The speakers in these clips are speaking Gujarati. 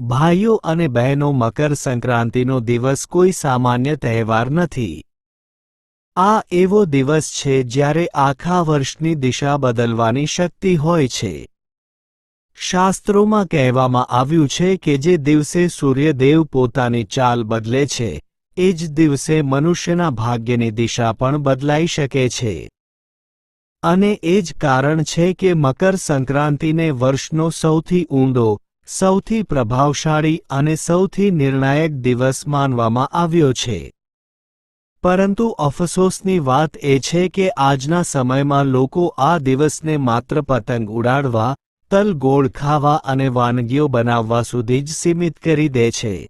ભાઈઓ અને બહેનો મકર સંક્રાંતિનો દિવસ કોઈ સામાન્ય તહેવાર નથી. આ એવો દિવસ છે જ્યારે આખા વર્ષની દિશા બદલવાની શક્તિ હોય છે. શાસ્ત્રોમાં કહેવામાં આવ્યું છે કે જે દિવસે સૂર્યદેવ પોતાની ચાલ બદલે છે, એ જ દિવસે મનુષ્યના ભાગ્યની દિશા પણ બદલાઈ શકે છે. અને એ જ કારણ છે કે મકર સંક્રાંતિને વર્ષનો સૌથી ઊંડો સૌથી પ્રભાવશાળી અને સૌથી નિર્ણાયક દિવસ માનવામાં આવ્યો છે. પરંતુ અફસોસની વાત એ છે કે આજના સમયમાં લોકો આ દિવસને માત્ર પતંગ ઉડાડવા, તલ ગોળ ખાવા અને વાનગીઓ બનાવવા સુધી જ સીમિત કરી દે છે.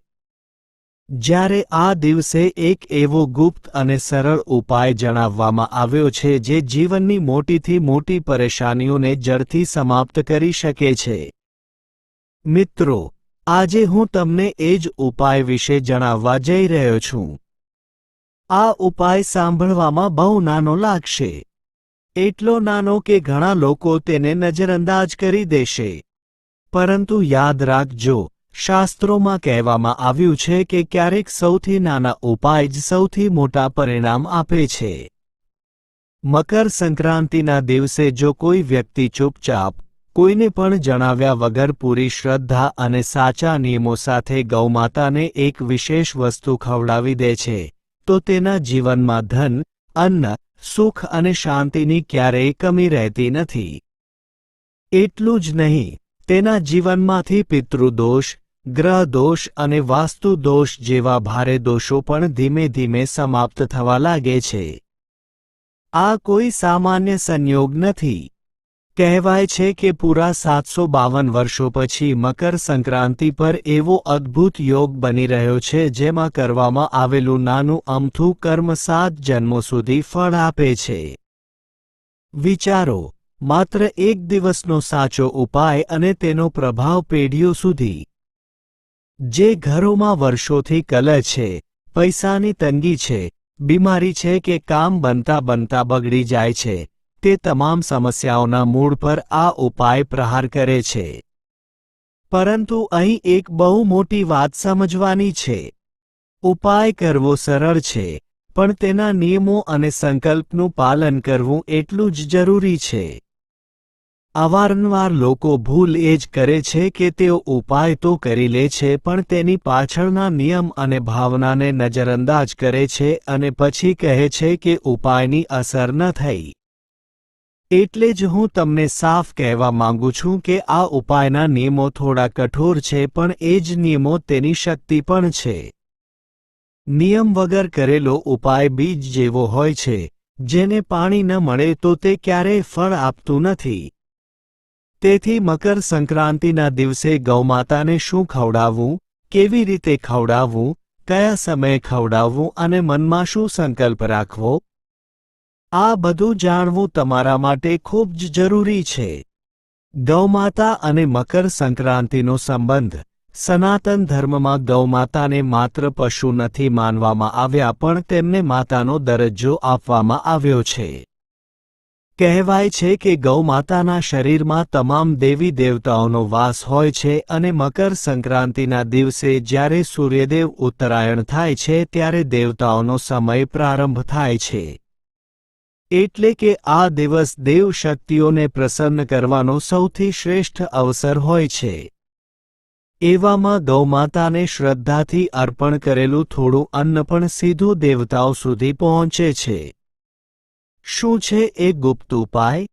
જ્યારે આ દિવસે એક એવો ગુપ્ત અને સરળ ઉપાય જણાવવામાં આવ્યો છે જે જીવનની મોટીથી મોટી પરેશાનીઓને જડથી સમાપ્ત કરી શકે છે. મિત્રો, આજે હું તમને એ જ ઉપાય વિશે જણાવવા જઈ રહ્યો છું. આ ઉપાય સાંભળવામાં બહુ નાનો લાગશે. એટલો નાનો કે ઘણા લોકો તેને નજરઅંદાજ કરી દેશે. પરંતુ યાદ રાખજો, શાસ્ત્રોમાં કહેવામાં આવ્યું છે કે ક્યારેક સૌથી નાના ઉપાય જ સૌથી મોટા પરિણામ આપે છે. મકર સંક્રાંતિના દિવસે જો કોઈ વ્યક્તિ ચૂપચાપ કોઈને પણ જણાવ્યા વગર પૂરી શ્રદ્ધા અને સાચા નિયમો સાથે ગૌમાતાને એક વિશેષ વસ્તુ ખવડાવી દે છે, તો તેના જીવનમાં ધન, અન્ન, સુખ અને શાંતિની ક્યારેય કમી રહેતી નથી. એટલું જ નહીં, તેના જીવનમાંથી પિતૃદોષ, ગ્રહદોષ અને વાસ્તુદોષ જેવા ભારે દોષો પણ ધીમે ધીમે સમાપ્ત થવા લાગે છે. આ કોઈ સામાન્ય સંયોગ નથી. કહેવાય છે કે પૂરા સાતસો બાવન વર્ષો પછી મકર સંક્રાંતિ પર એવો અદ્ભુત યોગ બની રહ્યો છે જેમાં કરવામાં આવેલું નાનું અમથું કર્મ સાત જન્મો સુધી ફળ આપે છે. વિચારો, માત્ર એક દિવસનો સાચો ઉપાય અને તેનો પ્રભાવ પેઢીઓ સુધી. જે ઘરોમાં વર્ષોથી કલહ છે, પૈસાની તંગી છે, બીમારી છે કે કામ બનતા બનતા બગડી જાય છે તે તમામ સમસ્યાઓના મૂળ પર આ ઉપાય પ્રહાર કરે છે. પરંતુ અહીં એક બહુ મોટી વાત સમજવાની છે. ઉપાય કરવો સરળ છે, પણ તેના નિયમો અને સંકલ્પનું પાલન કરવું એટલું જ જરૂરી છે. અવારનવાર લોકો ભૂલ એ જ કરે છે કે તેઓ ઉપાય તો કરી લે છે, પણ તેની પાછળના નિયમ અને ભાવનાને નજરઅંદાજ કરે છે અને પછી કહે છે કે ઉપાયની અસર ન થઈ. એટલે જ હું તમને સાફ કહેવા માંગુ છું કે આ ઉપાયના નિયમો થોડા કઠોર છે પણ એ જ નિયમો તેની શક્તિ પણ છે. નિયમ વગર કરેલો ઉપાય બીજ જેવો હોય છે. જેને પાણી ન મળે તો તે ક્યારેય ફળ આપતું નથી. તેથી મકર સંક્રાંતિના દિવસે ગૌમાતાને શું ખવડાવવું, કેવી રીતે ખવડાવવું, કયા સમયે ખવડાવવું અને મનમાં શું સંકલ્પ રાખવો આ બધું જાણવું તમારા માટે ખૂબ જ જરૂરી છે. ગૌમાતા અને મકર સંક્રાંતિનો સંબંધ. સનાતન ધર્મમાં ગૌમાતાને માત્ર પશુ નથી માનવામાં આવ્યા, પણ તેમને માતાનો દરજ્જો આપવામાં આવ્યો છે. કહેવાય છે કે ગૌમાતાના શરીરમાં તમામ દેવી દેવતાઓનો વાસ હોય છે અને મકર સંક્રાંતિના દિવસે જ્યારે સૂર્યદેવ ઉત્તરાયણ થાય છે, ત્યારે દેવતાઓનો સમય પ્રારંભ થાય છે. એટલે કે આ દિવસ દેવ શક્તિઓને પ્રસન્ન કરવાનો સૌથી શ્રેષ્ઠ અવસર હોય છે. એવામાં ગૌમાતાને શ્રદ્ધાથી અર્પણ કરેલું થોડું અન્ન પણ સીધું દેવતાઓ સુધી પહોંચે છે. શું છે એ ગુપ્ત ઉપાય?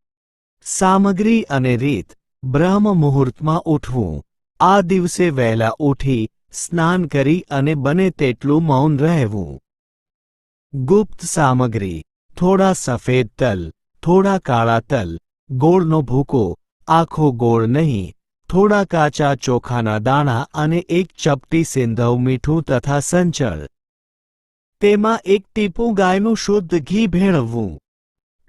સામગ્રી અને રીત, બ્રહ્મ મુહૂર્તમાં ઉઠવું. આ દિવસે વહેલા ઉઠી, સ્નાન કરી અને બને તેટલું મૌન રહેવું. ગુપ્ત સામગ્રી થોડા સફેદ તલ, થોડા કાળા તલ, ગોળનો ભૂકો, આખો ગોળ નહીં, થોડા કાચા ચોખાના દાણા અને એક ચપટી સિંધવ મીઠું તથા સંચળ. તેમાં એક ટીપું ગાયનું શુદ્ધ ઘી ભેળવવું.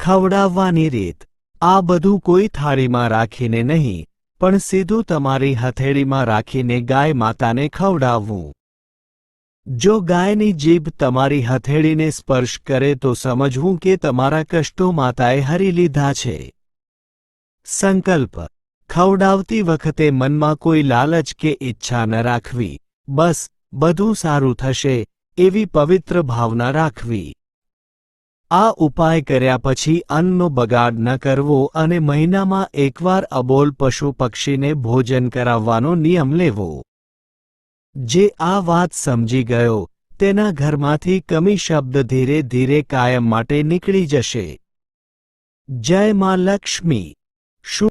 ખવડાવવાની રીત, આ બધું કોઈ થાળીમાં રાખીને નહીં, પણ સીધું તમારી હથેળીમાં રાખીને ગાય માતાને ખવડાવવું. જો ગાયની જીભ તમારી હથેળીને સ્પર્શ કરે તો સમજવું કે તમારા કષ્ટો માતાએ હરી લીધા છે. સંકલ્પ. ખવડાવતી વખતે મનમાં કોઈ લાલચ કે ઈચ્છા ન રાખવી. બસ, બધું સારું થશે, એવી પવિત્ર ભાવના રાખવી. આ ઉપાય કર્યા પછી અન્નનો બગાડ ન કરવો અને મહિનામાં એકવાર અબોલ પશુ પક્ષીને ભોજન કરાવવાનો નિયમ લેવો. જે આ વાત સમજી ગયો, તેના ઘરમાંથી કમી શબ્દ ધીરે ધીરે કાયમ માટે નીકળી જશે. જય મા લક્ષ્મી. શું